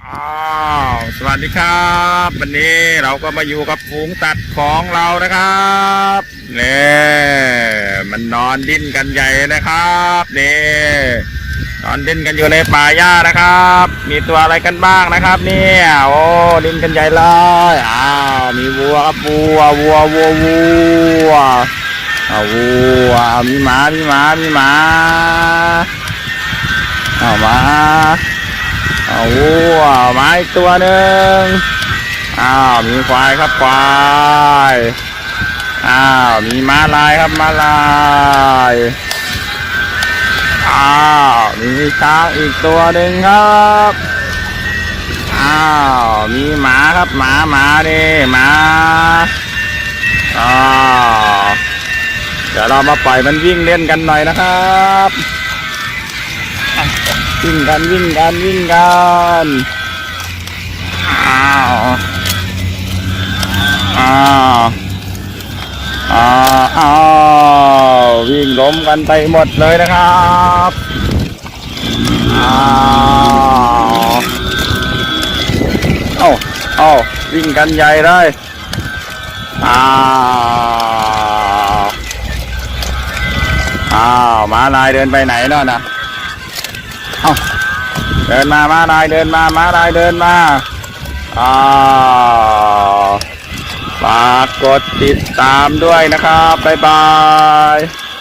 อ้าวสวัสดีครับ วันนี้เราก็มาอยู่กับฝูงสัตว์ของเรานะครับนี่มันนอนดิ้นกันใหญ่นะครับนี่นอนดิ้นกันอยู่ในป่าหญ้านะครับ มีตัวอะไรกันบ้างนะครับ เนี่ยโอ้ดิ้นกันใหญ่เลยอ้าวมีวัวครับวัววัววัววัวอ้าววัวมีหมามีหมามีหมาอ้าวหมา เอาวัวมาอีกตัวหนึ่งอ้าวมีควายครับควายอ้าวมีม้าลายครับม้าลายอ้าวมีช้างอีกตัวหนึ่งครับอ้าวมีหมาครับหมาหมานี่หมาอ้าวเดี๋ยวเรามาปล่อยมันวิ่งเล่นกันหน่อยนะครับ วิ่งกันวิ่งกันวิ่งกันอ้าวอ้าวอ้าวอ้าววิ่งล้มกันไปหมดเลยนะครับอ้าวเอ้าเอ้าวิ่งกันใหญ่เลยอ้าวอ้าวม้าลายเดินไปไหนเนาะนะ เอาเดินมามาลายเดินมามาลายเดินมาอ่าฝากกดติดตามด้วยนะครับ บ๊ายบาย